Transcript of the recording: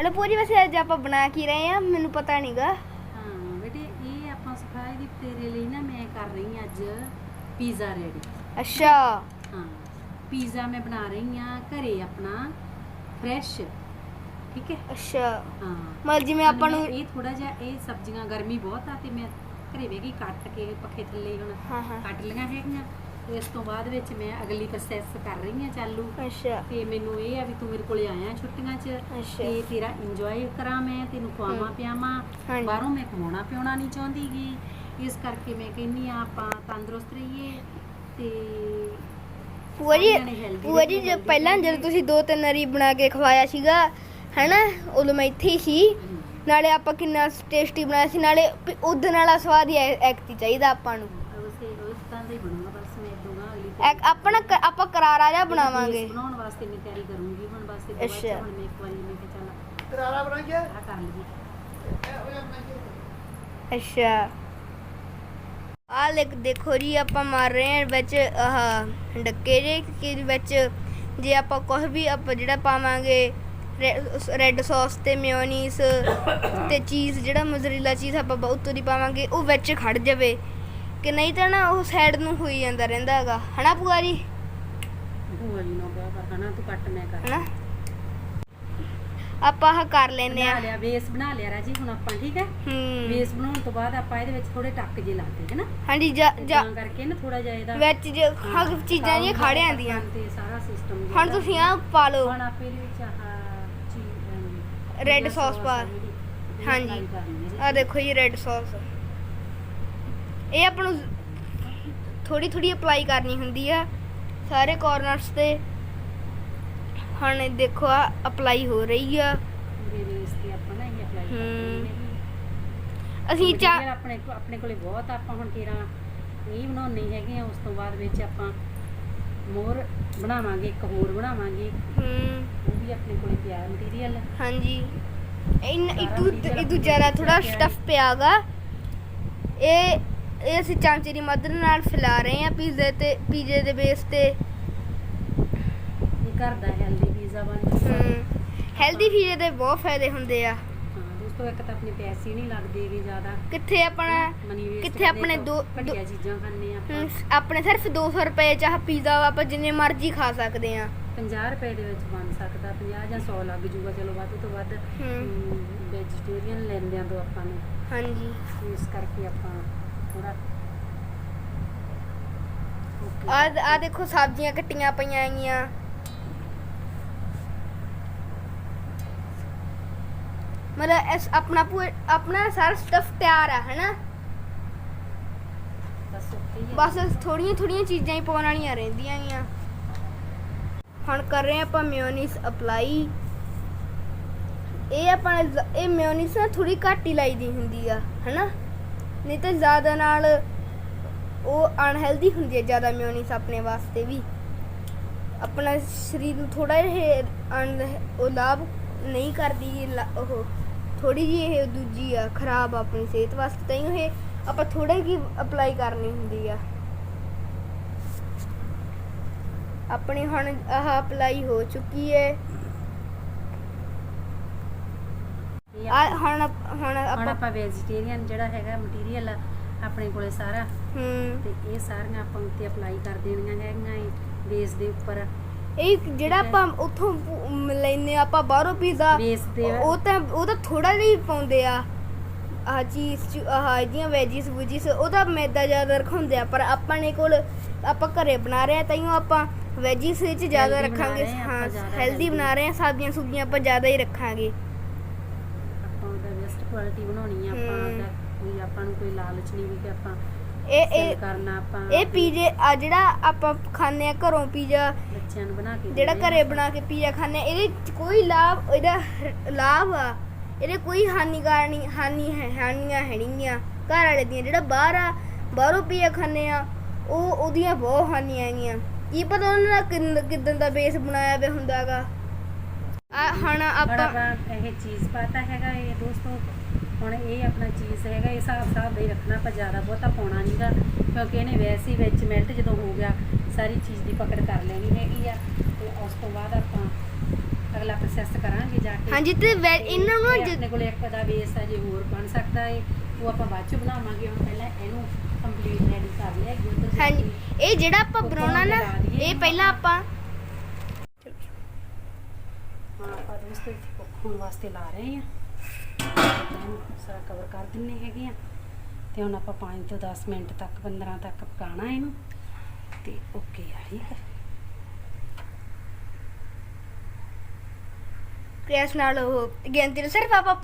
Hello ਪੂਰੀ ਵੈਸੇ ਅੱਜ ਆਪਾਂ ਬਣਾ ਕੀ ਰਹੇ ਆ ਮੈਨੂੰ ਪਤਾ ਨਹੀਂਗਾ ਹਾਂ ਬੇਟੇ ਇਹ ਆਪਾਂ ਸਿਖਾਈ ਦੀ ਤੇਰੇ ਲਈ ਨਾ ਮੈਂ ਕਰ ਰਹੀ ਹਾਂ ਅੱਜ ਪੀਜ਼ਾ ਰੈਡੀ ਅੱਛਾ। ਹਾਂ ਪੀਜ਼ਾ ਮੈਂ ਬਣਾ ਰਹੀ ਹਾਂ ਘਰੇ ਆਪਣਾ ਫਰੈਸ਼ ਠੀਕ ਹੈ? ਅੱਛਾ। ਹਾਂ। ਮਤਲਬ ਜਿਵੇਂ ਆਪਾਂ ਨੂੰ ਇਹ ਥੋੜਾ ਜਿਹਾ ਇਹ ਸਬਜ਼ੀਆਂ ਗਰਮੀ ਬਹੁਤ ਆ ਤੇ ਮੈਂ ਘਰੇ ਵੇਗੀ ਕੱਟ ਕੇ ਪੱਖੇ ਥੱਲੇ ਹੁਣ ਕੱਟ ਲਈਆਂ ਹੈਗੀਆਂ। ਇਸ ਤੋਂ ਬਾਅਦ ਵਿੱਚ ਮੈਂ ਅਗਲੀ ਪ੍ਰੋਸੈਸ ਕਰ ਰਹੀ ਹਾਂ ਚਾਲੂ। ਅੱਛਾ। ਤੇ ਮੈਨੂੰ ਇਹ ਆ ਵੀ ਤੂੰ ਮੇਰੇ ਕੋਲੇ ਆਇਆ ਛੁੱਟੀਆਂ 'ਚ ਅੱਛਾ। ਤੇ ਤੇਰਾ ਇੰਜੋਏ ਕਰਾਂ ਮੈਂ ਤੈਨੂੰ ਖਵਾਵਾਂ। ਪਿਆਵਾਂ। ਹਾਂਜੀ। ਬਾਹਰੋਂ ਮੈਂ ਖਵਾਉਣਾ ਪਿਉਣਾ ਨਹੀਂ ਚਾਹੁੰਦੀਗੀ। ਇਸ ਕਰਕੇ ਮੈਂ ਕਹਿੰਨੀ ਆ ਆਪਾਂ ਤੰਦਰੁਸਤ ਰਹੀਏ ਤੇ ਭੂਆ ਜੀ healthy ਭੂਆ ਜੀ ਰਹੀਏ, ਜੇ healthy ਪਹਿਲਾਂ ਰਹੀਏ। ਜਦੋਂ ਤੁਸੀਂ ਦੋ ਤਿੰਨ ਵਾਰੀ ਬਣਾ ਕੇ ਖਵਾਇਆ ਸੀਗਾ ਹੈਨਾ ਉਦੋਂ ਮੈਂ ਇੱਥੇ ਹੀ ਸੀ। ਨਾਲੇ ਆਪਾਂ ਕਿੰਨਾ ਟੇਸਟੀ ਬਣਾਇਆ ਸੀ। ਨਾਲੇ ਵੀ ਉਦਣ ਵਾਲਾ ਸਵਾਦ ਹੀ ਐਕਟੀ ਚਾਹੀਦਾ ਆਪਾਂ ਨੂੰ। ਉਸੇ ਉਸ ਤਰ੍ਹਾਂ ਦਾ ਹੀ ਬਣੂਗਾ ਬਸ ਮੈਂ ਦੂੰਗਾ ਅਗਲੀ ਐਕ- ਆਪਣਾ ਕ- ਆਪਾਂ ਕਰਾਰਾ ਜਿਹਾ ਬਣਾਵਾਂਗੇ। ਬਣਾਉਣ ਵਾਸਤੇ ਮੈਂ ਤਿਆਰੀ ਕਰੂੰਗੀ ਹੁਣ ਬਸ ਇਹ ਬਾਅਦ 'ਚ ਅੱਛਾ। ਹੁਣ ਮੈਂ ਇੱਕ ਵਾਰੀ ਮੈਂ ਕਿਹਾ ਚੱਲ ਕਰਾਰਾ ਬਣਾ ਗਿਆ? ਆ ਕਰ ਲਈਏ। ਅੱਛਾ। ਆ ਲਿਖ ਦੇਖੋ ਜੀ ਆਪਾਂ ਮਾਰ ਰਹੇ ਹਾਂ ਵਿੱਚ ਆਹ ਡੱਕੇ ਜੇ ਕਿ ਵਿੱਚ ਜੇ ਆਪਾਂ ਕੁਝ ਵੀ ਆਪਾਂ ਜਿਹੜਾ ਪਾਵਾਂਗੇ ਰੈੱਡ ਸੌਸ ਤੇ ਮਿਓਨੀਸ ਤੇ ਚੀਜ਼ ਜਿਹੜਾ ਮੋਜ਼ਰੇਲਾ ਚੀਜ਼ ਆਪਾਂ ਬ- ਉੱਤੋਂ ਦੀ ਪਾਵਾਂਗੇ ਉਹ ਵਿੱਚ ਖੜ ਜਾਵੇ। ਕਿ ਨਹੀਂ ਤਾਂ ਨਾ ਉਹ ਸਾਈਡ ਨੂੰ ਹੋਈ ਜਾਂਦਾ ਰਹਿੰਦਾ ਹੈਗਾ। ਹਨਾ ਭੂਆ ਜੀ? ਭੂਆ ਜੀ ਨੂੰ ਕਿਹਾ ਕਰ ਹਨਾ ਤੂੰ ਕੱਟ ਮੈਂ ਕਰ। ਹਨਾ? ਆਪਾਂ ਆਹ ਕਰ ਲੈਨੇ ਬਣਾ ਆ ਲਿਆ ਬੇਸ ਬਣਾ ਲਿਆ ਰਾਜੀ ਹੁਣ ਆਪਾਂ ਠੀਕ ਹੈ? ਹੂੰ। ਬੇਸ ਬਣਾਉਣ ਤੋਂ ਬਾਅਦ ਆਪਾਂ ਇਹਦੇ ਵਿੱਚ ਥੋੜੇ ਟੱਕ ਜੇ ਲਾਤੇ ਹੈ ਨਾ ਹਾਂਜੀ ਜਾ ਜਾ। ਕਰਕੇ ਨਾ ਥੋੜਾ ਜਿਹਾ ਇਹਦਾ ਵਿੱਚ ਜੇ ਹਾਂ ਚੀਜ਼ਾਂ ਜਿਹੀਆਂ ਖੜ ਜਾਂਦੀਆਂ ਤੇ ਸਾਰਾ ਸਿਸਟਮ ਹੁਣ ਤੁਸੀਂ ਆ ਪਾ ਲਓ। ਹੁਣ ਆਪੇ ਇਹਦੇ ਵਿੱਚ ਆਹ ਚੀਜ਼ Red sauce ਪਾ। ਹਾਂਜੀ। ਆ ਦੇਖੋ ਜੀ ਰੈੱਡ ਸੌਸ ਇਹ ਆਪਾਂ ਨੂੰ ਥੋੜੀ ਥੋੜੀ ਅਪਲਾਈ ਕਰਨੀ ਹੁੰਦੀ ਆ। ਸਾਰੇ ਕਾਰਨਰਸ ਤੇ। ਹੁਣ ਇਹ ਦੇਖੋ ਆ ਅਪਲਾਈ ਹੋ ਰਹੀ ਆ। ਪੂਰੇ ਬੇਸ ਤੇ ਆਪਾਂ ਨਾ ਇਹ ਅਪਲਾਈ ਹੂੰ। ਕਰਦੇ ਅਸੀਂ ਚਾ ਆਪਣੇ ਆਪਣੇ ਕੋਲੇ ਬਹੁਤ ਆਪਾਂ ਹੁਣ ਤੇਰਾ ਇਹ ਬਣਾਉਣੀ ਹੈਗੇ ਆ ਉਸ ਤੋਂ ਬਾਅਦ ਵਿੱਚ ਆਪਾਂ ਮੋਰ ਬਣਾਵਾਂਗੇ ਇੱਕ ਹੋਰ ਬਣਾਵਾਂਗੇ। ਹੂੰ। ਉਹ ਵੀ ਆਪਣੇ ਕੋਲੇ ਪਿਆ ਮਟੀਰੀਅਲ ਹਾਂਜੀ। ਇਦੂ ਇਦੂ ਜ਼ਿਆਦਾ ਥੋੜਾ ਸਟਫ ਪਿਆਗਾ। ਇਹ ਇਹ ਅਸੀਂ ਚਾਂਚੇ ਦੀ ਮਦਦ ਨਾਲ ਫੈਲਾ ਰਹੇ ਆ ਪੀਜ਼ੇ ਤੇ ਪੀਜ਼ੇ ਦੇ ਬੇਸ ਤੇ। ਇਹ ਘਰ ਦਾ ਹੈਲਦੀ ਪੀਜ਼ਾ ਬਣ ਜਾਂਦਾ ਹੈਲਦੀ ਪੀਜ਼ੇ ਦੇ ਬਹੁਤ ਫਾਇਦੇ ਹੁੰਦੇ ਆ। ਹਾਂ ਦੋਸਤੋ ਇੱਕ ਤਾਂ ਆਪਣੇ ਪੈਸੇ ਨਹੀਂ ਲੱਗਦੇ ਹੈਗੇ ਜ਼ਿਆਦਾ। ਕਿੱਥੇ ਆਪਣਾ ਮਨੀ ਵੇਸਟ ਕਿੱਥੇ ਆਪਣੇ ਦੋ- ਘਟੀਆ ਚੀਜ਼ਾਂ ਖਾਂਦੇ ਆਪਾਂ। ਆਪਣੇ ਸਿਰਫ 200 ਰੁਪਏ ਚ ਆਹ ਪੀਜ਼ਾ ਆਪਾਂ ਜਿੰਨੇ ਮਰਜ਼ੀ ਖਾ ਸਕਦੇ ਆ 50 ਰੁਪਏ ਦੇ ਵਿੱਚ ਬਣ ਸਕਦਾ 50 ਜਾਂ 100 ਲੱਗ ਜੂਗਾ ਚਲੋ ਵੱਧ ਤੋਂ ਵੱਧ ਹੂੰ। ਵੈਜੀਟੇਰੀਅਨ ਲੈਂਦਿਆਂ ਤੋਂ ਆਪਾਂ ਨੂੰ। ਹਾਂਜੀ। ਇਸ ਕਰਕੇ ਆਪਾਂ ਥੋੜਾ ਆ ਆ ਦੇਖੋ ਸਬਜ਼ੀਆਂ ਕੱਟੀਆਂ ਪਈਆਂ ਹੈਗੀਆਂ। ਮਤਲਬ ਇਸ ਆਪਣਾ ਪੂਰਾ ਆਪਣਾ ਸਾਰਾ ਸਟਫ ਤਿਆਰ ਆ ਹੈਨਾ? ਬਸ ਓਕੇ ਹੀ ਆ। ਬਸ ਥੋੜੀਆਂ ਥੋੜੀਆਂ ਚੀਜ਼ਾਂ ਹੀ ਪਾਉਣ ਵਾਲੀਆਂ ਰਹਿੰਦੀਆਂ ਗੀਆਂ ਹੁਣ ਕਰ ਰਹੇ ਹਾਂ ਆਪਾਂ ਮਿਓਨੀਸ ਅਪਲਾਈ ਇਹ ਆਪਾਂ ਇਹ ਮਿਓਨੀਸ ਨਾ ਥੋੜੀ ਘੱਟ ਹੀ ਲਾਈਦੀ ਹੁੰਦੀ ਆ ਹੈਨਾ? ਨਹੀਂ ਤਾਂ ਜ਼ਿਆਦਾ ਨਾਲ ਉਹ ਅਨਹੈਲਦੀ ਹੁੰਦੀ ਹੈ ਜ਼ਿਆਦਾ ਮਿਓਨੀਸ ਆਪਣੇ ਵਾਸਤੇ ਵੀ। ਆਪਣਾ ਸਰੀਰ ਨੂੰ ਥੋੜਾ ਜਿਹਾ ਉਹ ਲਾਭ ਨਹੀਂ ਕਰਦੀ ਲਾ- ਉਹ ਥੋੜੀ ਜੀ ਇਹ ਦੂਜੀ ਆ, ਖਰਾਬ ਆ ਆਪਣੀ ਸਿਹਤ ਵਾਸਤੇ, ਤਾਂ ਹੀ ਇਹ ਆਪਾਂ ਥੋੜਾ ਕੀ ਅਪਲਾਈ ਕਰਨੀ ਹੁੰਦੀ ਆ। ਆਪਣੀ ਹੁਣ ਆਹ ਅਪਲਾਈ ਹੋ ਚੁੱਕੀ ਹੈ ਇਹ ਆ ਆਪਾਂ- ਹੁਣ ਆਪ- ਹੁਣ ਹੁਣ ਆਪਾਂ ਆਪਾਂ ਵੈਜੀਟੇਰੀਅਨ ਜਿਹੜਾ ਹੈਗਾ ਮਟੀਰੀਅਲ ਆਪਣੇ ਕੋਲੇ ਸਾਰਾ। ਹੂੰ। ਤੇ ਇਹ ਸਾਰੀਆਂ ਆਪਾਂ ਉੱਤੇ ਅਪਲਾਈ ਕਰ ਦੇਣੀਆਂ ਹੈਗੀਆਂ ਬੇਸ ਦੇ ਉੱਪਰ। ਇਹ ਜਿਹੜਾ ਆਪਾਂ ਉੱਥੋਂ ਲੈਨੇ ਆਪਾਂ ਬਾਹਰੋਂ ਪੀਜ਼ਾ ਬੇਸ ਦੇ ਉਹ ਤਾਂ ਉਹ ਤਾਂ ਥੋੜਾ ਜਿਹਾ ਹੀ ਪਾਉਂਦੇ ਆ। ਆਹ ਚੀਜ਼ ਆਹ ਇਹਦੀਆਂ ਵੈਜੀਸ ਵੂਜੀਸ ਉਹ ਤਾਂ ਮੈਦਾ ਜ਼ਿਆਦਾ ਰਖਾਉਂਦੇ ਆ ਪਰ ਆਪਾਂ ਨੇ ਕੋਲ ਆਪਾਂ ਘਰੇ ਬਣਾ ਰਹੇ ਆ ਤਾਈਓ ਆਪਾਂ ਵੈਜੀਸ ਵਿੱਚ ਜ਼ਿਆਦਾ Healthy ਬਣਾ ਰੱਖਾਂਗੇ ਰਹੇ ਆ, ਹਾਂ ਆਪਾਂ ਜ਼ਿਆਦਾ ਹੈਲਦੀ। ਬਣਾ ਰਹੇ ਆ ਸਬਜ਼ੀਆਂ ਸੁਬਜ਼ੀਆਂ ਆਪਾਂ ਜ਼ਿਆਦਾ ਹੀ ਰੱਖਾਂਗੇ। ਕੁਆਲਿਟੀ ਬਣਾਉਣੀ ਆ ਆਪਾਂ ਹਮ। ਕੋਈ ਆਪਾਂ ਨੂੰ ਕੋਈ ਲਾਲਚ ਨਹੀਂ ਵੀ ਕਿ ਆਪਾਂ ਇਹ sell ਇਹ ਕਰਨਾ ਆਪਾਂ ਇਹ ਪੀਜ਼ੇ ਆ ਜਿਹੜਾ ਆਪਾਂ ਖਾਂਦੇ ਆ ਘਰੋਂ ਪੀਜ਼ਾ ਬੱਚਿਆਂ ਨੂੰ ਬਣਾ ਕੇ ਜਿਹੜਾ। ਘਰੇ ਬਣਾ ਕੇ ਪੀਜ਼ਾ ਖਾਂਦੇ ਆ ਇਹਦੇ 'ਚ ਕੋਈ ਲਾਭ ਇਹਦਾ ਹ- ਲਾਭ ਆ ਇਹਦੇ ਕੋਈ ਹਾਨੀਕਾਰ ਨਹੀਂ ਹਾਨੀ ਹੈ ਹਾਨੀਆਂ ਹੈ ਨਹੀਂਆਂ ਘਰ ਵਾਲੇ ਦੀਆਂ ਜਿਹੜਾ ਬਾਹਰ ਆ ਬਾਹਰੋਂ ਪੀਜ਼ਾ ਖਾਂਦੇ ਆ ਉਹ ਉਹਦੀਆਂ ਬਹੁਤ ਹਾਨੀਆਂ ਹੈਗੀਆਂ ਕੀ ਪਤਾ ਉਹਨਾਂ ਦਾ ਕਿੰਨ- ਕਿੱਦਣ ਦਾ ਬੇਸ ਬਣਾਇਆ ਵੇ ਹੁੰਦਾਗਾ ਹੁਣ ਆਪਾਂ ਆਪਾਂ ਇਹ ਚੀਜ਼ ਪਾਤਾ ਹੈਗਾ ਇਹ ਦੋਸਤੋ ਹੁਣ ਇਹ ਆਪਣਾ ਚੀਜ਼ ਹੈਗਾ ਇਹ ਹਿਸਾਬ ਹਿਸਾਬ ਦਾ ਰੱਖਣਾ ਆਪਾਂ ਜ਼ਿਆਦਾ ਬਹੁਤਾ ਪਾਉਣਾ ਨਹੀਂਗਾ ਕਿਉਂਕਿ ਇਹਨੇ ਵੈਸੇ ਹੀ ਵਿੱਚ ਮੈਲਟ ਜਦੋਂ ਹੋ ਗਿਆ ਸਾਰੀ ਚੀਜ਼ ਦੀ ਪਕੜ ਕਰ ਲੈਣੀ ਹੈਗੀ ਆ ਤੇ ਉਸ ਤੋਂ ਬਾਅਦ ਆਪਾਂ ਅਗਲਾ ਪ੍ਰੋਸੈਸ ਕਰਾਂਗੇ ਜਾ ਕੇ ਹਾਂਜੀ ਤੇ ਵੈ- ਇਹਨਾਂ ਨੂੰ ਇਹ ਆਪਣੇ ਕੋਲ ਇੱਕ ਦਾ ਬੇਸ ਹੈ ਜੇ ਹੋਰ ਬਣ ਸਕਦਾ ਹੈ ਉਹ ਆਪਾਂ ਬਾਅਦ ਚ ਬਣਾਵਾਂਗੇ ਹੁਣ ਪਹਿਲਾਂ ਇਹਨੂੰ ਕੰਪਲੀਟ ਰੈਡੀ ਕਰ ਲਿਆ ਜੀ ਹਾਂਜੀ। ਇਹ ਜਿਹੜਾ ਆਪਾਂ ਬਣਾਉਣਾ ਨਾ ਇਹ ਪਹਿਲਾਂ ਆਪਾਂ ਹਾਂ ਆਪਾਂ ਪੱਖੋਂ ਵਾਸਤੇ ਲਾ ਰਹੇ ਹਾਂ। ਸਾਰਾ ਕਵਰ ਕਰ ਦਿੰਨੇ ਹੈਗੇ ਆ ਤੇ ਹੁਣ ਆਪਾਂ 5 ਤੋਂ 10 ਮਿੰਟ ਤੱਕ 15 ਤੱਕ ਪਕਾਣਾ ਇਹਨੂੰ। ਤੇ ਓਕੇ ਆ ਠੀਕ ਹੈ ਗੈਸ ਨਾਲ ਉਹ ਗਿਣਤੀ ਨੂੰ ਸਿਰਫ ਆਪਾਂ